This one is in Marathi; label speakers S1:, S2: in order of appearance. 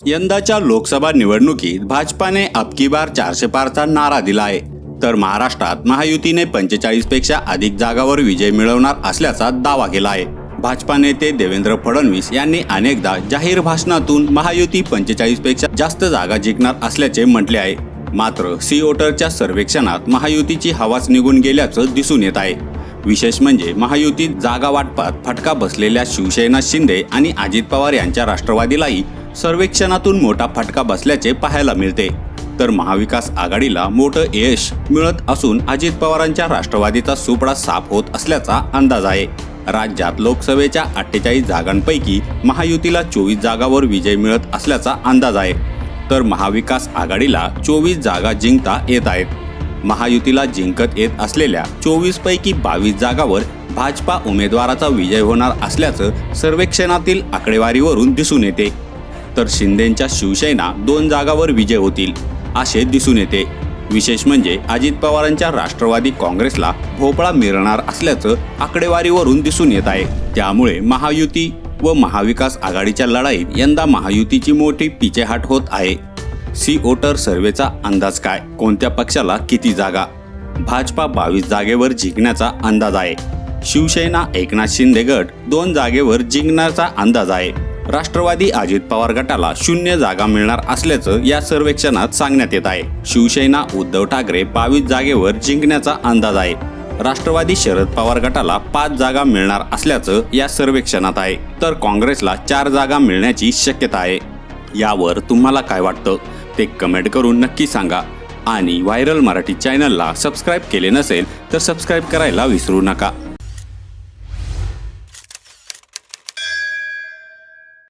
S1: यंदाच्या लोकसभा निवडणुकीत भाजपाने अबकी बार चारशे पारचा नारा दिला आहे. तर महाराष्ट्रात महायुतीने पंचेचाळीसपेक्षा अधिक जागावर विजय मिळवणार असल्याचा दावा केला आहे. भाजपा नेते देवेंद्र फडणवीस यांनी अनेकदा जाहीर भाषणातून महायुती पंचेचाळीसपेक्षा जास्त जागा जिंकणार असल्याचे म्हटले आहे. मात्र सी ओटरच्या सर्वेक्षणात महायुतीची हवाच निघून गेल्याचं दिसून येत आहे. विशेष म्हणजे महायुतीत जागा वाटपात फटका बसलेल्या शिवसेना शिंदे आणि अजित पवार यांच्या राष्ट्रवादीलाही सर्वेक्षणातून मोठा फटका बसल्याचे पाहायला मिळते. तर महाविकास आघाडीला मोठं यश मिळत असून अजित पवारांच्या राष्ट्रवादीचा सुपडा साफ होत असल्याचा अंदाज आहे. राज्यात लोकसभेच्या अठ्ठेचाळीस जागांपैकी महायुतीला चोवीस जागावर विजय मिळत असल्याचा अंदाज आहे. तर महाविकास आघाडीला चोवीस जागा जिंकता येत आहेत. महायुतीला जिंकत येत असलेल्या चोवीस पैकी बावीस जागावर भाजपा उमेदवाराचा विजय होणार असल्याचं सर्वेक्षणातील आकडेवारीवरून दिसून येते. तर शिंदेच्या शिवसेना दोन जागावर विजय होतील असे दिसून येते. विशेष म्हणजे अजित पवारांच्या राष्ट्रवादी काँग्रेसला भोपळा मिळणार असल्याचं आकडेवारीवरून दिसून येत आहे. त्यामुळे महायुती व महाविकास आघाडीच्या लढाईत यंदा महायुतीची मोठी पिचेहाट होत आहे. सी ओटर सर्वेचा अंदाज काय? कोणत्या पक्षाला किती जागा? भाजपा बावीस जागेवर जिंकण्याचा अंदाज आहे. शिवसेना एकनाथ शिंदे गट दोन जागेवर जिंकण्याचा अंदाज आहे. राष्ट्रवादी अजित पवार गटाला शून्य जागा मिळणार असल्याचं या सर्वेक्षणात सांगण्यात येत आहे. शिवसेना उद्धव ठाकरे बावीस जागेवर जिंकण्याचा अंदाज आहे. राष्ट्रवादी शरद पवार गटाला पाच जागा मिळणार असल्याचं या सर्वेक्षणात आहे. तर काँग्रेसला चार जागा मिळण्याची शक्यता आहे. यावर तुम्हाला काय वाटतं? ते कमेंट करून नक्की सांगा. आणि व्हायरल मराठी चॅनलला सबस्क्राईब केले नसेल तर सबस्क्राईब करायला विसरू नका.